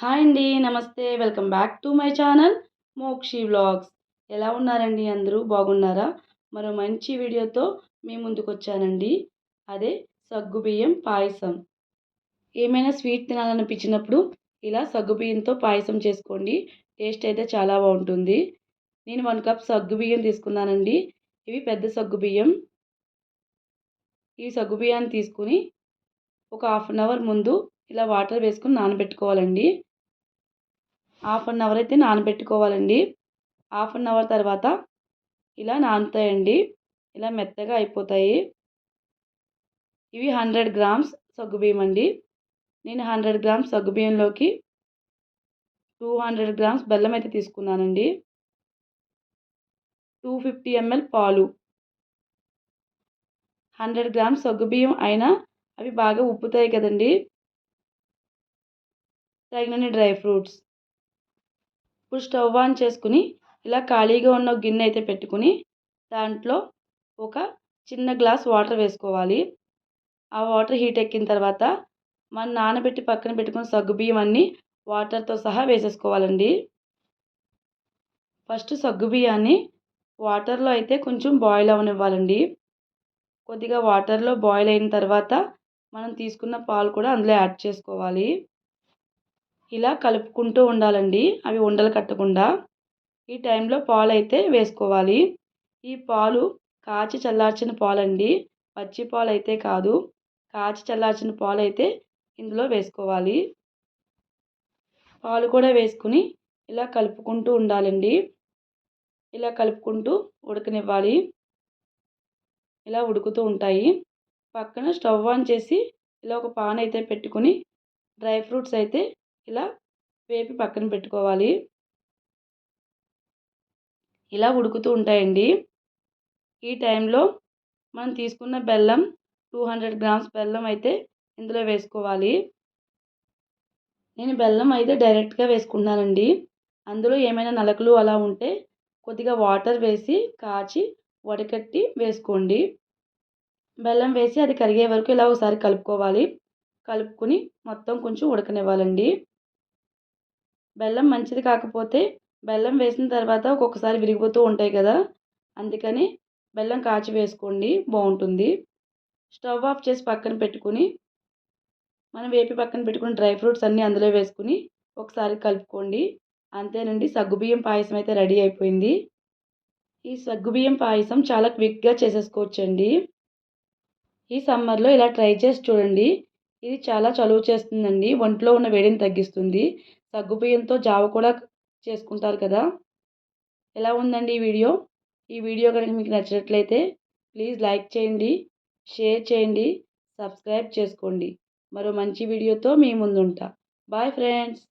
Hi అండి నమస్తే. Welcome back to my channel Mokshi vlogs. ఎలా ఉన్నారండి అందరూ? బాగున్నారా? మరో మంచి వీడియోతో మీ ముందుకు వచ్చానండి అదే సగ్గుబియ్యం పాయసం. ఏమైనా స్వీట్ తినాలనిపించినప్పుడు ఇలా సగ్గుబియ్యంతో పాయసం చేసుకోండి. టేస్ట్ అయితే చాలా బాగుంటుంది. నేను వన్ కప్ సగ్గుబియ్యం తీసుకున్నానండి. ఇవి పెద్ద సగ్గుబియ్యం ఈ సగ్గుబియ్యాన్ని తీసుకుని ఒక హాఫ్ అన్ అవర్ ముందు ఇలా వాటర్ వేసుకుని నానబెట్టుకోవాలండి. హాఫ్ అన్ అవర్ అయితే నానబెట్టుకోవాలండి. హాఫ్ అన్ అవర్ తర్వాత ఇలా నానుతాయండి. ఇలా మెత్తగా అయిపోతాయి. ఇవి హండ్రెడ్ గ్రామ్స్ సగ్గుబియ్యం అండి. నేను హండ్రెడ్ గ్రామ్స్ సగ్గుబియ్యంలోకి టూ హండ్రెడ్ గ్రామ్స్ బెల్లం అయితే తీసుకున్నానండి. టూ ఫిఫ్టీ ఎంఎల్ పాలు. హండ్రెడ్ గ్రామ్స్ సగ్గుబియ్యం అయినా అవి బాగా ఉప్పుతాయి కదండి. తగినన్ని డ్రై ఫ్రూట్స్. ఇప్పుడు స్టవ్ ఆన్ చేసుకుని ఇలా ఖాళీగా ఉన్న గిన్నె అయితే పెట్టుకుని దాంట్లో ఒక చిన్న గ్లాస్ వాటర్ వేసుకోవాలి. ఆ వాటర్ హీట్ ఎక్కిన తర్వాత మనం నానబెట్టి పక్కన పెట్టుకున్న సగ్గుబియ్యం అన్నీ వాటర్తో సహా వేసేసుకోవాలండి. ఫస్ట్ సగ్గుబియ్యాన్ని వాటర్లో అయితే కొంచెం బాయిల్ అవనివ్వాలండి. కొద్దిగా వాటర్లో బాయిల్ అయిన తర్వాత మనం తీసుకున్న పాలు కూడా అందులో యాడ్ చేసుకోవాలి. ఇలా కలుపుకుంటూ ఉండాలండి. అవి ఉండలు కట్టకుండా. ఈ టైంలో పాలు అయితే వేసుకోవాలి. ఈ పాలు కాచి చల్లార్చిన పాలండి. పచ్చి పాలు అయితే కాదు. కాచి చల్లార్చిన పాలు అయితే ఇందులో వేసుకోవాలి. పాలు కూడా వేసుకుని ఇలా కలుపుకుంటూ ఉండాలండి. ఇలా కలుపుకుంటూ ఉడకనివ్వాలి. ఇలా ఉడుకుతూ ఉంటాయి. పక్కన స్టవ్ ఆన్ చేసి ఇలా ఒక పాన్ అయితే పెట్టుకుని డ్రై ఫ్రూట్స్ అయితే ఇలా వేపి పక్కన పెట్టుకోవాలి. ఇలా ఉడుకుతూ ఉంటాయండి. ఈ టైంలో మనం తీసుకున్న బెల్లం టూ హండ్రెడ్ గ్రామ్స్ బెల్లం అయితే ఇందులో వేసుకోవాలి. నేను బెల్లం అయితే డైరెక్ట్గా వేసుకుంటున్నానండి. అందులో ఏమైనా నలకలు అలా ఉంటే కొద్దిగా వాటర్ వేసి కాచి వడకట్టి వేసుకోండి. బెల్లం వేసి అది కరిగే వరకు ఇలా ఒకసారి కలుపుకోవాలి. కలుపుకొని మొత్తం కొంచెం ఉడకనివ్వాలండి. బెల్లం మంచిది కాకపోతే బెల్లం వేసిన తర్వాత ఒక్కొక్కసారి విరిగిపోతూ ఉంటాయి కదా. అందుకని బెల్లం కాచి వేసుకోండి బాగుంటుంది. స్టవ్ ఆఫ్ చేసి పక్కన పెట్టుకుని మనం వేపి పక్కన పెట్టుకుని డ్రై ఫ్రూట్స్ అన్నీ అందులో వేసుకుని ఒకసారి కలుపుకోండి. అంతేనండి సగ్గుబియ్యం పాయసం అయితే రెడీ అయిపోయింది. ఈ సగ్గుబియ్యం పాయసం చాలా క్విక్గా చేసేసుకోవచ్చండి. ఈ సమ్మర్లో ఇలా ట్రై చేసి చూడండి. ఇది చాలా చలువ చేస్తుందండి ఒంట్లో ఉన్న వేడిని తగ్గిస్తుంది. సగ్గుబియ్యంతో జావ కూడా చేసుకుంటారు కదా? ఎలా ఉందండి ఈ వీడియో? ఈ వీడియో కనుక మీకు నచ్చినట్లయితే ప్లీజ్ లైక్ చేయండి షేర్ చేయండి సబ్స్క్రైబ్ చేసుకోండి. మరో మంచి వీడియోతో మీ ముందుంటా. Bye friends!